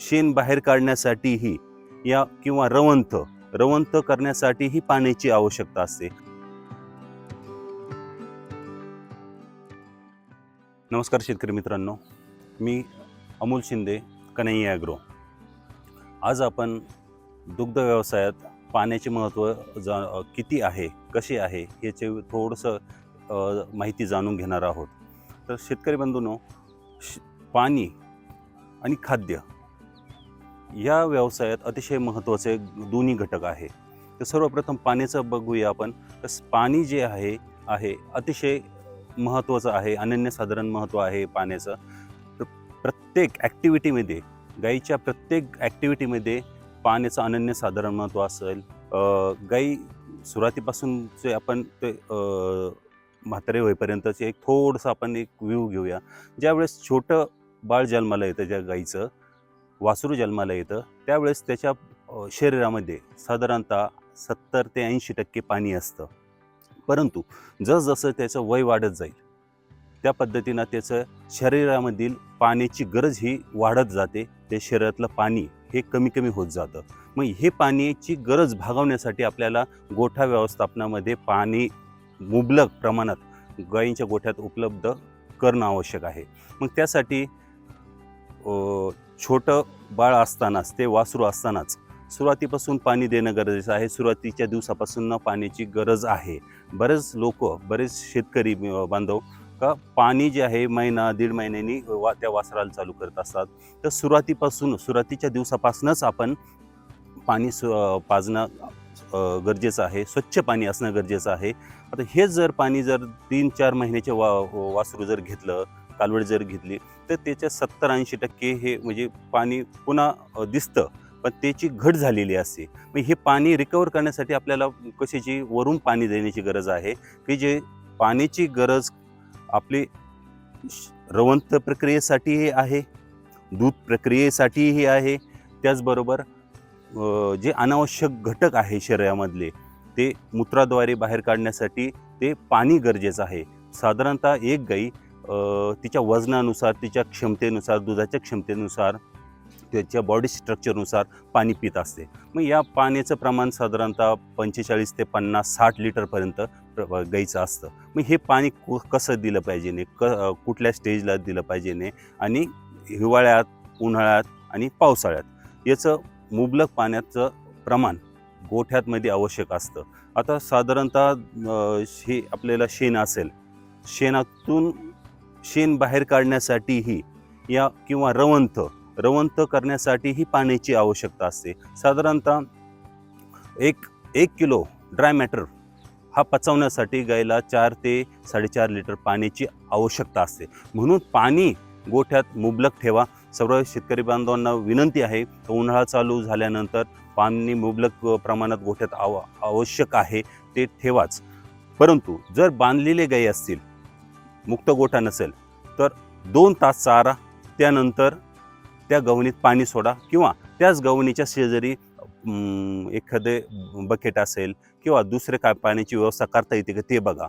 शेण बाहेर काढण्यासाठीही या किंवा रवंथ रवंथ करण्यासाठीही पाण्याची आवश्यकता असते. नमस्कार शेतकरी मित्रांनो. मी अमोल शिंदे कन्हैया ॲग्रो. आज आपण दुग्ध व्यवसायात पाण्याचे महत्त्व जा किती आहे कसे आहे याचे थोडंसं माहिती जाणून घेणार आहोत. तर शेतकरी बंधूंनो श- पाणी आणि खाद्य या व्यवसायात अतिशय महत्त्वाचे दोन्ही घटक आहे. तर सर्वप्रथम पाण्याचं बघूया आपण. तर पाणी जे आहे आहे अतिशय महत्त्वाचं आहे अनन्यसाधारण महत्त्व आहे पाण्याचं. तर प्रत्येक ॲक्टिव्हिटीमध्ये गाईच्या प्रत्येक ॲक्टिव्हिटीमध्ये पाण्याचं अनन्यसाधारण महत्त्व असेल. गाई सुरुवातीपासूनचे आपण ते म्हातारे होईपर्यंतचे एक थोडंसं आपण एक व्ह्यू घेऊया. ज्यावेळेस छोटं बाळ जन्माला येतं ज्या गाईचं वासरू जन्माला येतं. त्यावेळेस त्याच्या शरीरामध्ये साधारणतः सत्तर ते ऐंशी टक्के पाणी असतं. परंतु जसजसं त्याचं वय वाढत जाईल त्या पद्धतीनं त्याचं शरीरामधील पाण्याची गरज ही वाढत जाते. ते शरीरातलं पाणी हे कमी कमी होत जातं. मग हे पाण्याची गरज भागवण्यासाठी आपल्याला गोठा व्यवस्थापनामध्ये पाणी मुबलक प्रमाणात गायींच्या गोठ्यात उपलब्ध करणं आवश्यक आहे. मग त्यासाठी छोटं बाळ असतानाच ते वासरू असतानाच सुरुवातीपासून पाणी देणं गरजेचं आहे. सुरुवातीच्या दिवसापासून पाण्याची गरज आहे. बरेच लोक बरेच शेतकरी बांधव का पाणी जे आहे महिना दीड महिन्यांनी वा त्या वासराला चालू करत असतात. तर सुरुवातीपासून सुरुवातीच्या दिवसापासूनच आपण पाणी सु पाजणं गरजेचं आहे. स्वच्छ पाणी असणं गरजेचं आहे. आता हेच जर पाणी जर तीन चार महिन्याचे वा वासरू जर घेतलं कालवड जर घेतली तर त्याच्या सत्तर ऐंशी टक्के हे म्हणजे पाणी पुन्हा दिसतं. पण त्याची घट झालेली असते. मग हे पाणी रिकवर करण्यासाठी आपल्याला कशाची? वरून पाणी देण्याची गरज आहे. की जे पाण्याची गरज आपली श- रवंत प्रक्रियेसाठीही आहे दूध प्रक्रियेसाठीही आहे. त्याचबरोबर जे अनावश्यक घटक आहे शरीरामधले ते मूत्राद्वारे बाहेर काढण्यासाठी ते पाणी गरजेचं आहे. साधारणतः एक गाई तिच्या वजनानुसार तिच्या क्षमतेनुसार दुधाच्या क्षमतेनुसार त्याच्या बॉडी स्ट्रक्चरनुसार पाणी पित असते. मग या पाण्याचं प्रमाण साधारणतः पंचेचाळीस ते पन्नास साठ लिटरपर्यंत प्र- गाईचं असतं. मग हे पाणी कु कसं दिलं पाहिजे ने? क कुठल्या स्टेजला दिलं पाहिजे ने? आणि हिवाळ्यात उन्हाळ्यात आणि पावसाळ्यात याचं मुबलक पाण्याचं प्रमाण गोठ्यातमध्ये आवश्यक असतं. आता साधारणतः हे आपल्याला शेण असेल. शेणातून शेण बाहेर काढण्यासाठीही या किंवा रवंथ रवंथ करण्यासाठीही पाण्याची आवश्यकता असते. साधारणतः एक एक किलो ड्राय मॅटर हा पचवण्यासाठी गायला चार ते साडेचार लिटर पाण्याची आवश्यकता असते. म्हणून पाणी गोठ्यात मुबलक ठेवा. सर्व शेतकरी बांधवांना विनंती आहे तर उन्हाळा चालू झाल्यानंतर पाणी मुबलक प्रमाणात गोठ्यात आव आवश्यक आहे ते ठेवाच. परंतु जर बांधलेले गायी असतील मुक्त गोठा नसेल तर दोन तास चारा त्यानंतर त्या गवणीत पाणी सोडा किंवा त्याच गवणीच्या शेजारी एखादे बकेट असेल किंवा दुसरे काय पाण्याची व्यवस्था करता येते का ते बघा.